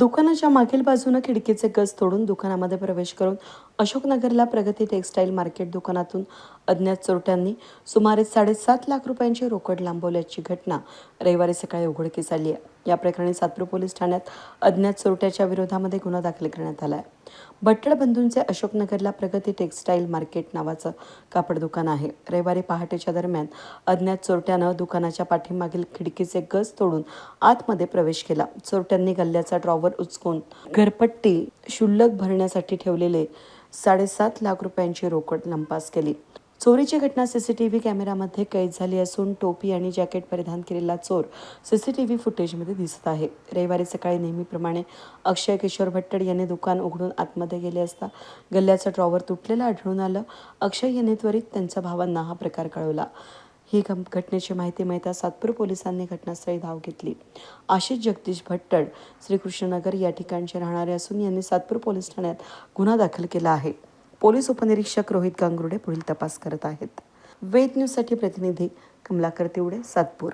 दुकानाच्या मागील बाजूनं खिडकीचे गज तोडून दुकानामध्ये प्रवेश करून अशोकनगरला प्रगती टेक्स्टाईल मार्केट दुकानातून अज्ञात चोरट्यांनी सुमारे साडेसात लाख रुपयांची रोकड लांबवल्याची घटना रविवारी सकाळी उघडकीस आली आहे. या प्रकरणी सातपूर पोलीस ठाण्यात अज्ञात चोरट्याच्या विरोधामध्ये गुन्हा दाखल करण्यात आला आहे भट्टळ बंधूंचे अशोकनगरला प्रगती टेक्स्टाईल मार्केट नावाचं कापड दुकान आहे. रविवारी पहाटेच्या दरम्यान अज्ञात चोरट्यानं दुकानाच्या पाठीमागील खिडकीचे गज तोडून आतमध्ये प्रवेश केला. चोरट्यांनी गल्ल्याचा ड्रॉवर उचकून घरपट्टी शुल्लक भरण्यासाठी ठेवलेले साडेसात लाख रुपयांची रोकड लंपास केली. चोरीची घटना सीसीटीव्ही कॅमेरामध्ये कैद झाली असून टोपी आणि जॅकेट परिधान केलेला चोर सीसीटीव्ही फुटेजमध्ये दिसत आहे. रविवारी सकाळी नेहमीप्रमाणे अक्षय किशोर भट्टड यांनी दुकान उघडून आतमध्ये गेले असता गल्ल्याचं ड्रॉवर तुटलेलं आढळून आलं. अक्षय यांनी त्वरित त्यांच्या भावांना हा प्रकार कळवला. ही घम घटनेची माहिती मिळता सातपूर पोलिसांनी घटनास्थळी धाव घेतली. आशिष जगदीश भट्टड श्रीकृष्णनगर या ठिकाणचे राहणारे असून यांनी सातपूर पोलीस ठाण्यात गुन्हा दाखल केला आहे. पोलीस उपनिरीक्षक रोहित गांगुर्डे पुढील तपास करत आहेत. वेद न्यूजसाठी प्रतिनिधी कमलाकर तिवडे सातपूर.